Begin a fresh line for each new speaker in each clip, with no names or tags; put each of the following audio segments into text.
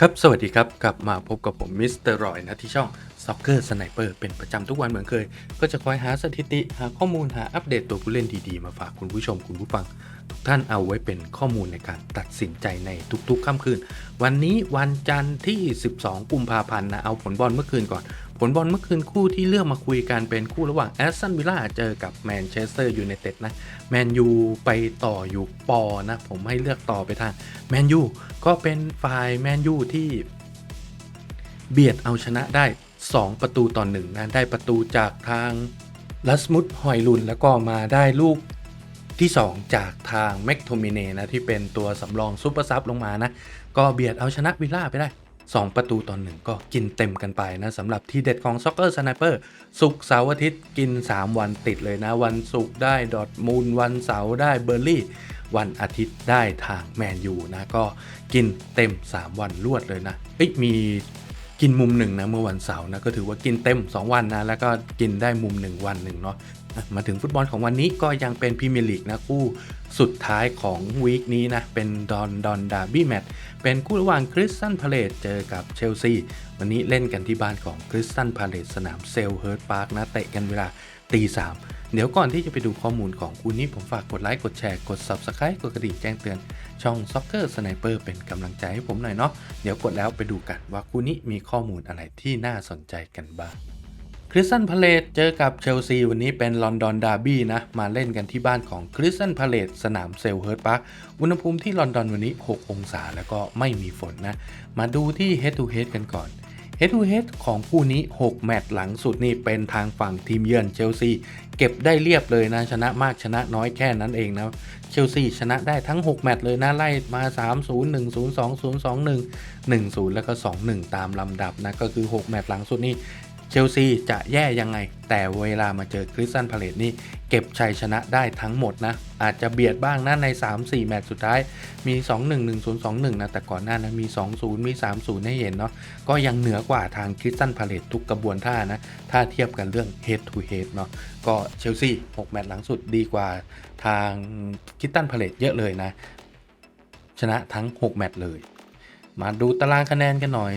ครับ สวัสดีครับ กลับมาพบกับผมมิสเตอร์รอยนะที่ช่อง Soccer Sniper เป็นประจำทุกวันเหมือนเคย ก็จะคอยหาสถิติ หาข้อมูลหาอัปเดตตัวผู้เล่นดีๆ มาฝากคุณผู้ชมคุณผู้ฟัง ทุกท่านเอาไว้เป็นข้อมูลในการตัดสินใจในทุกๆค่ำคืน วันนี้วันจันทร์ที่ 12 กุมภาพันธ์นะ เอาผลบอลเมื่อคืนก่อน ผลบอลเมื่อคืนคู่ที่เลือกมาคุยกันเป็นคู่ระหว่างแอสตันวิลล่าเจอกับแมนเชสเตอร์ยูไนเต็ดนะแมนยูไปต่ออยู่ปอนะผมให้เลือกต่อไปทางแมนยูก็เป็นฝ่ายแมนยูที่เบียดเอาชนะได้ 2 ประตูต่อหนึ่งนะได้ประตูจากทางลัสมุดหอยลุนแล้วก็มาได้ลูกที่ 2 จากทางแม็กโทมิเนนะที่เป็นตัวสำรองซุปเปอร์ซับลงมานะก็เบียดเอาชนะวิลล่าไปได้ 2 ประตูต่อหนึ่งก็กินเต็มกันไปนะสำหรับที่เด็ดของ Soccer Sniper ศุกร์สุคเสาร์อาทิตย์กิน 3 วันติดเลยนะ วันศุกร์ได้ดอทมูลวันเสาร์ได้เบอร์ลี่ วันอาทิตย์ได้ทางแมนยูนะก็กินเต็ม 3 วันรวดเลยนะเอ้ยมีกินมุมหนึ่งนะเมื่อวันเสาร์นะก็ถือว่ากินเต็ม 2 วันนะแล้วก็กินได้มุมหนึ่งวันหนึ่งเนาะ มาถึงฟุตบอลของวันนี้ก็ยังเป็นพรีเมียร์ลีกนะคู่สุดท้ายของวีคนี้นะ เป็นดอนดอนดาร์บี้แมตช์เป็นคู่ระหว่างคริสตันพาเลตเจอกับเชลซี วันนี้เล่นกันที่บ้านของคริสตันพาเลตสนามเซลเฮิร์ตพาร์คนะเตะกันเวลาตีสามเดี๋ยวก่อนที่จะไปดูข้อมูลของคู่นี้ผมฝากกดไลค์ กดแชร์ กด Subscribe กดกระดิ่งแจ้งเตือน ช่อง Soccer Sniper เปอร์เป็นกำลังใจให้ผมหน่อยเนาะเดี๋ยวกดแล้วไปดูกันว่าคู่นี้มีข้อมูลอะไรที่น่าสนใจกันบ้าง ริสตันพาเลตเจอกับเชลซีวันนี้เป็นลอนดอนดาร์บี้นะ มาเล่นกันที่บ้านของคริสตันพาเลตสนามเซลเฮิร์ตพาร์คอุณหภูมิที่ลอนดอนวันนี้ 6 องศาแล้วก็ไม่มีฝนนะ มาดูที่ Head to Head กันก่อน Head to Head ของคู่นี้ 6 แมตช์หลังสุดนี่เป็นทางฝั่งทีมเยือนเชลซีเก็บได้เรียบเลยนะ ชนะมากชนะน้อยแค่นั้นเองนะ เชลซีชนะได้ทั้ง 6 แมตช์เลยนะ ไล่มา 3 0 1 0 2 0 2 1 1 0 แล้วก็ 2 1 ตามลำดับนะ ก็คือ 6 แมตช์หลังสุดนี่ ชลซีจะแย่ยังไง แต่เวลามาเจอคริสตันพาเลตนี่ เก็บชัยชนะได้ทั้งหมดนะ อาจจะเบียดบ้างนะใน 3-4 แมตช์สุดท้ายมี 2-1 1-0 2-1 นะ แต่ก่อนหน้านั้นมี 2-0 มี 3-0 ให้เห็นเนาะก็ยังเหนือกว่าทางคริสตันพาเลตทุกกระบวนท่านะ ถ้าเทียบกันเรื่อง head to head เนาะก็เชลซี6 แมตช์หลังสุดดีกว่าทางคริสตันพาเลตเยอะเลยนะ ชนะทั้ง 6 แมตช์เลย มาดูตารางคะแนนกันหน่อย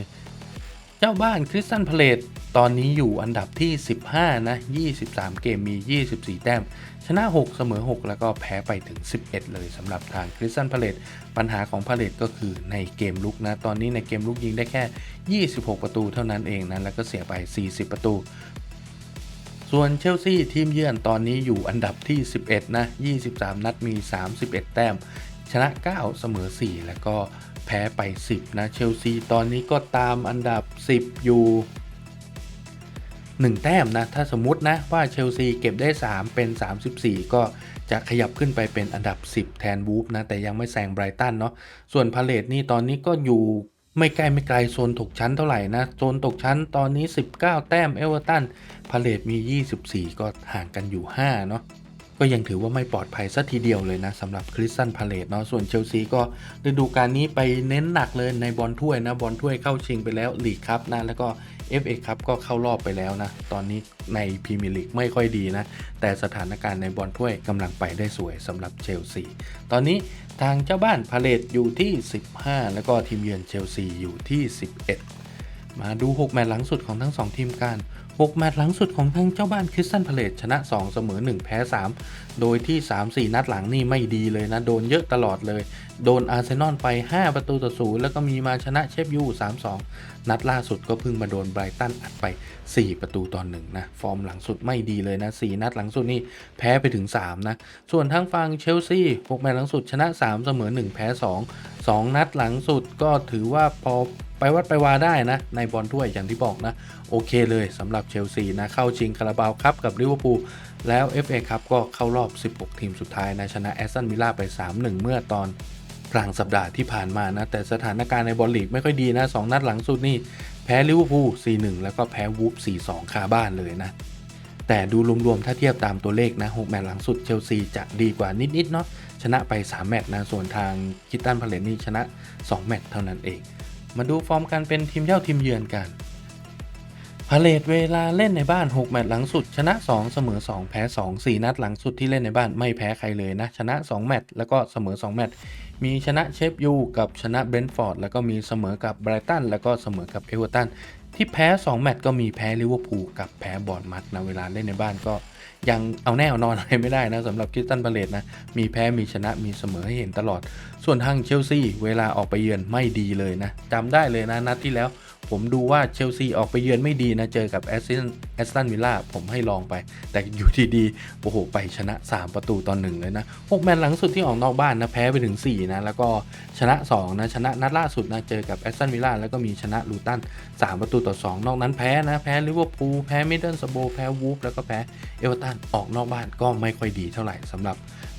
เจ้าบ้านคริสตันพาเลตตอนนี้อยู่อันดับที่ 15 นะ 23 เกมมี 24 แต้ม ชนะ 6 เสมอ 6 แล้วก็แพ้ไปถึง 11 เลยสำหรับทางคริสตันพาเลตปัญหาของพาเลตก็คือในเกมลุกนะ ตอนนี้ในเกมลุกยิงได้แค่ 26 ประตูเท่านั้นเองนะ แล้วก็เสียไป 40 ประตู ส่วนเชลซีทีมเยือนตอนนี้อยู่อันดับที่ 11 นะ 23 นัดมี 31 แต้ม ชนะ 9 เสมอ 4 แล้วก็ แพ้ไป 10 นะ เชลซีตอนนี้ก็ตามอันดับ 10 อยู่ 1 แต้มนะ ถ้าสมมุตินะว่าเชลซีเก็บได้ 3 เป็น 34 ก็จะขยับขึ้นไปเป็นอันดับ 10 แทนวูฟนะ แต่ยังไม่แซงไบรตันเนาะส่วนพาเลตนี่ตอนนี้ก็อยู่ไม่ใกล้ไม่ไกลโซนตกชั้นเท่าไหร่นะ โซนตกชั้นตอนนี้ 19 แต้มเอเวอร์ตันพาเลตมี 24 ก็ห่างกันอยู่ 5 เนาะ ก็ยังถือว่าไม่ปลอดภัยสัทีเดียวเลยนะสำหรับคริสตันพาเลตเนาะส่วนเชลซีก็ฤดูกาลนี้ไปเน้นหนักเลยในบอลถ้วยนะบอลถ้วยเข้าชิงไปแล้วลีกครับนะแล้วก็ FA ครับก็เข้ารอบไปแล้วนะ ตอนนี้ในพรีเมียร์ลีกไม่ค่อยดีนะ แต่สถานการณ์ในบอลถ้วยกำลังไปได้สวยสำหรับเชลซี ตอนนี้ทางเจ้าบ้านพาเลตอยู่ที่ 15 แล้วก็ทีมเยือนเชลซีอยู่ที่ 11 มาดู 6 แมตช์หลังสุดของทั้ง 2 ทีมกัน 6 แมตช์หลังสุดของทางเจ้าบ้านคริสตันพาเลตชนะ 2 เสมอ 1 แพ้ 3 โดยที่ 3-4 นัดหลังนี่ไม่ดีเลยนะ โดนเยอะตลอดเลย โดนอาร์เซนอลไป 5 ประตูต่อศูนย์แล้วก็มีมาชนะเชฟยู3-2 นัดล่าสุดก็เพิ่งมาโดนไบรตันอัดไป 4 ประตูต่อหนึ่งนะ ฟอร์มหลังสุดไม่ดีเลยนะ 4 นัดหลังสุดนี่แพ้ไปถึง 3 นะ ส่วนทางฝั่งเชลซี6แมตช์หลังสุดชนะ 3 เสมอ 1 แพ้ 2 2 นัดหลังสุดก็ถือว่าพอ ไปวัดไปวาได้นะ ในบอลถ้วยอย่างที่บอกนะ โอเคเลยสำหรับเชลซีนะ เข้าชิงคาราบาวครับกับลิเวอร์พูลแล้ว FA ครับก็เข้ารอบ 16 ทีมสุดท้ายนะชนะแอสตันวิลล่าไป 3-1 เมื่อตอนกลางสัปดาห์ที่ผ่านมานะ แต่สถานการณ์ในบอลลีกไม่ค่อยดีนะ 2 นัดหลังสุดนี่ แพ้ลิเวอร์พูล 4-1 แล้วก็แพ้วูฟ 4-2 คาบ้านเลยนะ แต่ดูรวมๆ ถ้าเทียบตามตัวเลขนะ 6 แมตช์หลังสุดเชลซีจะดีกว่านิดๆเนาะชนะไป 3 แมตช์นะ ส่วนทางคิตตันพาเลตนี่ชนะ 2 แมตช์เท่านั้นเอง มาดูฟอร์มการเป็นทีมเย่าทีมเยือนกันพาเลตเวลาเล่นในบ้าน 6 แมตช์หลังสุด ชนะ 2 เสมอ 2 แพ้ 2 4 นัดหลังสุดที่เล่นในบ้านไม่แพ้ใครเลยนะ ชนะ 2 แมตช์แล้วก็เสมอ 2 แมตช์มีชนะเชฟยูกับชนะเบนท์ฟอร์ดแล้วก็มีเสมอกับไบรตันแล้วก็เสมอกับเอเวอร์ตันที่แพ้ 2 แมตช์ก็มีแพ้ลิเวอร์พูลกับแพ้บอร์นมัดนะเวลาเล่นในบ้านก็ ยังเอาแน่เอานอนอะไรไม่ได้นะสำหรับคริสตันพาเลตนะ มีแพ้มีชนะมีเสมอให้เห็นตลอด ส่วนทางเชลซีเวลาออกไปเยือนไม่ดีเลยนะจำได้เลยนะนัดที่แล้ว ผมดูว่าเชลซีออกไปเยือนไม่ดีนะ เจอกับแอสตันแอสตันวิลล่าผมให้ลองไป แต่อยู่ดีๆโอ้โห ไปชนะ 3 ประตูตอนหนึ่งเลยนะ6แมตช์หลังสุดที่ออกนอกบ้านนะ แพ้ไปถึง 4 นะ แล้วก็ชนะ 2 นะ ชนะนัดล่าสุดนะ เจอกับแอสตันวิลล่าแล้วก็มีชนะลูตัน 3 ประตูต่อ 2 นอกนั้นแพ้นะ แพ้ลิเวอร์พูลแพ้มิดเดิลสโบแพ้วูฟแล้วก็แพ้เอเวอร์ตันออกนอกบ้านก็ไม่ค่อยดีเท่าไหร่สำหรับ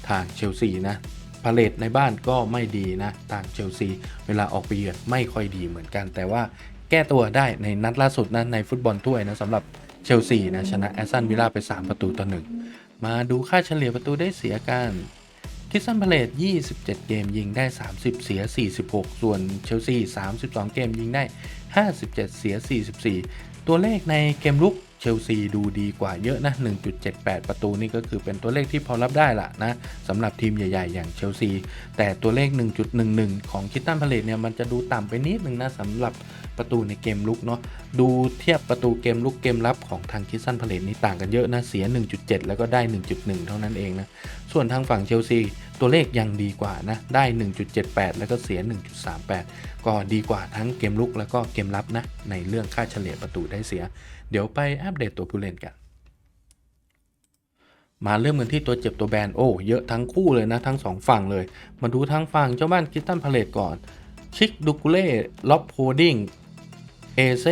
ทางเชลซีนะพาเลตในบ้านก็ไม่ดีนะทางเชลซีเวลาออกไปเยือนไม่ค่อยดีเหมือนกันแต่ว่า แก้ตัวได้ในนัดล่าสุดนะในฟุตบอลถ้วยนะสำหรับเชลซีนะชนะแอสตันวิลล่าไป 3 ประตูต่อหนึ่งมาดูค่าเฉลี่ยประตูได้เสียกันคิสซันพาเลต27 เกมยิงได้ 30 เสีย 46 ส่วนเชลซี 32 เกมยิงได้ 57 เสีย 44 ตัวเลขในเกมลุกเชลซีดูดีกว่าเยอะนะ 1.78 ประตูนี่ก็คือเป็นตัวเลขที่พอรับได้ละนะสำหรับทีมใหญ่ ๆ อย่างเชลซี แต่ตัวเลข 1.11 ของคิตตันพาเลตเนี่ยมันจะดูต่ำไปนิดนึงนะสำหรับ ประตูในเกมลุกเนาะดูเทียบประตูเกมลุกเกมรับของทางคิสตันพาเลตนี่ต่างกันเยอะนะเสีย 1.7 แล้วก็ได้ 1.1 เท่านั้นเองนะส่วนทางฝั่งเชลซีตัวเลขยังดีกว่านะได้ 1.78 แล้วก็เสีย 1.38 ก็ดีกว่าทั้งเกมลุกแล้วก็เกมรับนะในเรื่องค่าเฉลี่ยประตูได้เสีย เดี๋ยวไปอัปเดตตัวผู้เล่นกันมาเริ่มกันที่ตัวเจ็บตัวแบน โอ้ เยอะทั้งคู่เลยนะ ทั้งสองฝั่งเลย มาดูทางฝั่งเจ้าบ้านคิสตันพาเลตก่อน ชิกดูกุเล่ล็อบโฮดิง เอเซ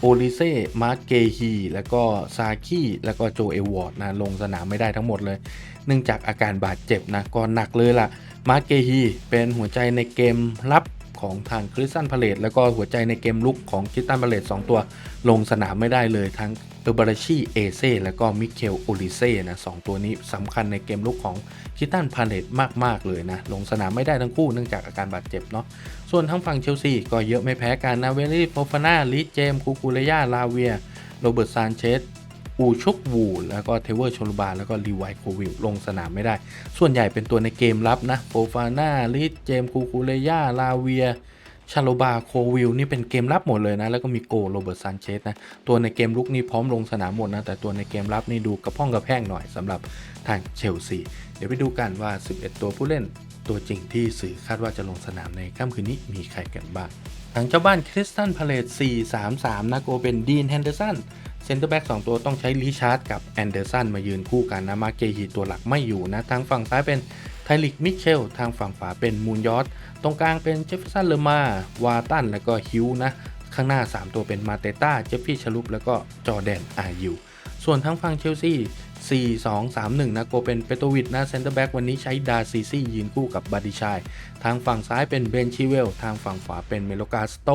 โอลิเซ่ มาร์เกฮี แล้วก็ซาคีแล้วก็โจเอวอร์ดนะ ลงสนามไม่ได้ทั้งหมดเลย เนื่องจากอาการบาดเจ็บนะ ก็หนักเลยล่ะ มาร์เกฮี เป็นหัวใจในเกมรับของทางคริสตันพาเลตแล้วก็หัวใจในเกมลุกของคริสตันพาเลตสองตัว ลงสนามไม่ได้เลยทั้ง ออร์บาราชีเอเซ่แล้วก็มิเคลโอลิเซ่นะสองตัวนี้สำคัญในเกมลุกของคิตันพาเลตมาก ๆ เลยนะ ลงสนามไม่ได้ทั้งคู่เนื่องจากอาการบาดเจ็บเนาะส่วนทั้งฝั่งเชลซีก็เยอะไม่แพ้กันนะเวลลี่โฟฟาน่าลิเจมคูคูเรยาลาเวียโรเบิร์ตซานเชสอูชุกวูแล้วก็เทเวอร์โชลูบา แล้วก็รีไวโควิลลงสนามไม่ได้ ส่วนใหญ่เป็นตัวในเกมรับนะโฟฟาน่าลิเจมคูคูเรยาลาเวีย ชาโลบาโควิลนี่เป็นเกมรับหมดเลยนะ แล้วก็มีโกโรเบิร์ตซานเชสนะ ตัวในเกมลุกนี่พร้อมลงสนามหมดนะ แต่ตัวในเกมรับนี่ดูกระพ้องกระแพงหน่อยสำหรับทางเชลซี เดี๋ยวไปดูกันว่า 11 ตัวผู้เล่นตัวจริงที่สื่อคาดว่าจะลงสนามในค่ำคืนนี้มีใครกันบ้าง ทางเจ้าบ้านคริสตันพาเลต4-3-3นะโกเป็นดีนแฮนเดอร์สันเซนเตอร์แบ็ก2ตัวต้องใช้ลิชาร์ดกับแอนเดอร์สันมายืนคู่กันนะมาเกฮีตัวหลักไม่อยู่นะทางฝั่งซ้ายเป็น ไทลิกมิเชล ทางฝั่งขวาเป็นมูนยอสตรงกลางเป็นเจฟฟสันเลอมาวาตัน แล้วก็ฮิวนะ ข้างหน้า 3 ตัวเป็นมาเตต้า เจฟฟี่ชลุป แล้วก็จอแดนอายูส่วนทั้งฝั่งเชลซี4 2 3 1 นะโกเป็นเปโตวิดนะเซนเตอร์แบ็กวันนี้ใช้ดาซีซี่ยืนคู่กับบาดิชาย ทางฝั่งซ้ายเป็นเบนชิเวล ทางฝั่งขวาเป็นเมโลกาสโต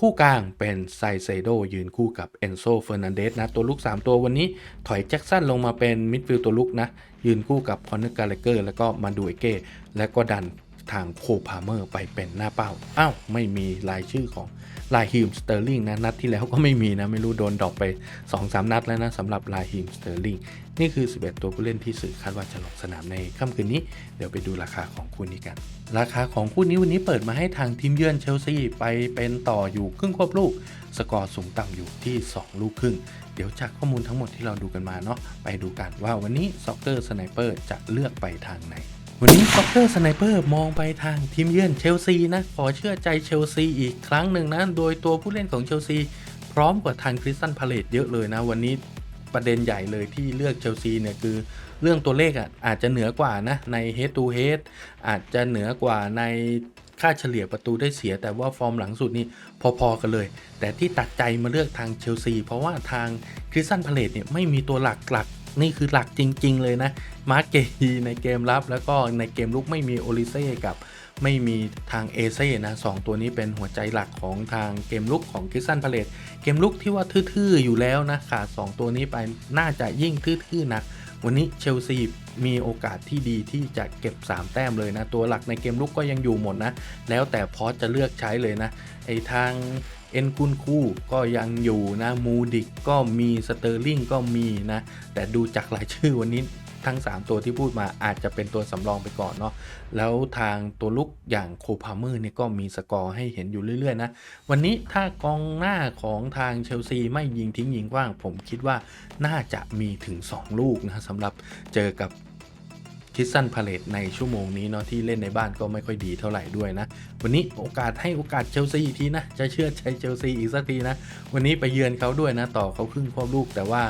คู่กลางเป็นไซเซโดยืนคู่กับเอนโซเฟอร์นันเดสนะ ตัวลุก 3 ตัววันนี้ถอยแจ็คสันลงมาเป็นมิดฟิลด์ตัวลุกนะ ยืนคู่กับคอนเนอร์กาเลเกอร์แล้วก็มาดูเอเก้และก็ดัน ทางโคพาเมอร์ไปเป็นหน้าเป้า อ้าว ไม่มีรายชื่อของลายฮิมสเตอร์ลิงนะ นัดที่แล้วก็ไม่มีนะ ไม่รู้โดนดรอกไป 2-3 นัดแล้วนะสำหรับลายฮิมสเตอร์ลิงนี่คือ 11 ตัวผู้เล่นที่สื่อคาดว่าจะลงสนามในค่ำคืนนี้ เดี๋ยวไปดูราคาของคู่นี้กัน ราคาของคู่นี้วันนี้เปิดมาให้ทางทีมเยือนเชลซีไปเป็นต่ออยู่ครึ่งควบลูก สกอร์สูงต่ำอยู่ที่ 2 ลูกครึ่ง เดี๋ยวจากข้อมูลทั้งหมดที่เราดูกันมาเนาะไปดูกันว่าวันนี้ซ็อกเกอร์สไนเปอร์จะเลือกไปทางไหน วันนี้ซ็อกเกอร์สไนเปอร์มองไปทางทีมเยือนเชลซีนะ ขอเชื่อใจเชลซีอีกครั้งหนึ่งนะ โดยตัวผู้เล่นของเชลซีพร้อมกว่าทางคริสตันพาเลตเยอะเลยนะ วันนี้ประเด็นใหญ่เลยที่เลือกเชลซีเนี่ยคือเรื่องตัวเลขอะอาจจะเหนือกว่านะ ใน head to head อาจจะเหนือกว่าในค่าเฉลี่ยประตูได้เสีย แต่ว่าฟอร์มหลังสุดนี่พอๆกันเลย แต่ที่ตัดใจมาเลือกทางเชลซีเพราะว่าทางคริสตันพาเลตเนี่ยไม่มีตัวหลักหลัก นี่คือหลักจริง ๆ เลยนะ มาร์เกฮีในเกมรับ แล้วก็ในเกมลุกไม่มีโอลิเซ่กับไม่มีทางเอเซ่นะสองตัวนี้เป็นหัวใจหลักของทางเกมลุกของคริสตันพาเลตเกมลุกที่ว่าทื่อๆอยู่แล้วนะขาด2ตัวนี้ไปน่าจะยิ่งทื่อๆนะวันนี้เชลซีมีโอกาสที่ดีที่จะเก็บ 3 แต้มเลยนะ ตัวหลักในเกมลุกก็ยังอยู่หมดนะ แล้วแต่พอจะเลือกใช้เลยนะไอทาง เอ็นกุนคูก็ยังอยู่นะมูดิกก็มีสเตอร์ลิงก็มีนะ แต่ดูจากรายชื่อวันนี้ทั้ง 3 ตัวที่พูดมาอาจจะเป็นตัวสำรองไปก่อนเนาะแล้วทางตัวลุกอย่างโคพาเมอร์เนี่ยก็มีสกอร์ให้เห็นอยู่เรื่อยๆนะ วันนี้ถ้ากองหน้าของทางเชลซีไม่ยิงทิ้งยิงกว้าง ผมคิดว่าน่าจะมีถึง 2 ลูกนะสำหรับเจอกับ คิสซันพาเลตในชั่วโมงนี้เนาะที่เล่นในบ้านก็ไม่ค่อยดีเท่าไหร่ด้วยนะ วันนี้โอกาสให้โอกาสเชลซีอีกทีนะ จะเชื่อใจเชลซีอีกสักทีนะ วันนี้ไปเยือนเขาด้วยนะ ต่อเขาครึ่งควบลูกแต่ว่า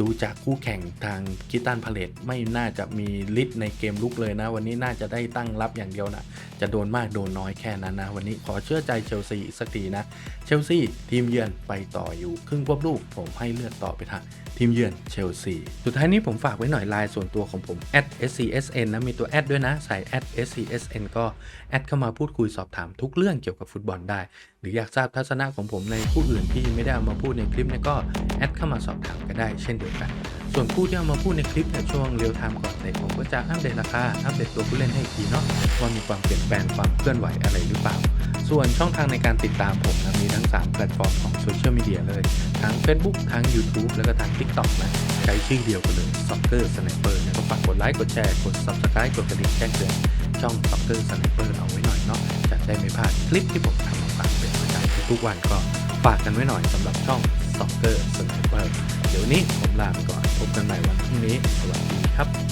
ดูจากคู่แข่งทางคิตันพาเลตไม่น่าจะมีฤทธิ์ในเกมลุกเลยนะ วันนี้น่าจะได้ตั้งรับอย่างเดียวนะจะโดนมากโดนน้อยแค่นั้นนะ วันนี้ขอเชื่อใจเชลซีอีกสักทีนะ เชลซีทีมเยือนไปต่ออยู่ครึ่งควบลูกผมให้เลือกต่อไปทางทีมเยือนเชลซีสุดท้ายนี้ผมฝากไว้หน่อยไลน์ส่วนตัวของผม @scsn นะมีตัวแอดด้วยนะใส่แอด @scsn ก็แอดเข้ามาพูดคุยสอบถามทุกเรื่องเกี่ยวกับฟุตบอลได้ หรืออยากทราบทัศนะของผมในคู่อื่นที่ไม่ได้เอามาพูดในคลิปเนี่ยก็แอดเข้ามาสอบถามกันได้เช่นเดียวกัน ส่วนคู่ที่เอามาพูดในคลิปในช่วงเรียลไทม์ก่อนเตะผมก็จะอัปเดตราคาอัปเดตตัวผู้เล่นให้อีกทีเนาะว่ามีความเปลี่ยนแปลงความเคลื่อนไหวอะไรหรือเปล่า ส่วนช่องทางในการติดตามผมนะมีทั้ง 3 แพลตฟอร์มของโซเชียลมีเดียเลย ทั้ง Facebook ทั้ง YouTube แล้วก็ทั้ง TikTok นะใช้ชื่อเดียวกันเลย Soccer Sniper นะก็ฝากกดไลค์ กดแชร์ กด Subscribe กดกระดิ่งแจ้งเตือนช่อง Soccer Sniper เอาไว้หน่อยเนาะจะได้ไม่พลาดคลิปที่ผมทำมาฝากเป็นประจำทุกวันก็ฝากกันไว้หน่อยสำหรับช่อง Soccer Sniper เดี๋ยวนี้ผมลาไปก่อนพบกันใหม่วันพรุ่งนี้สวัสดีครับ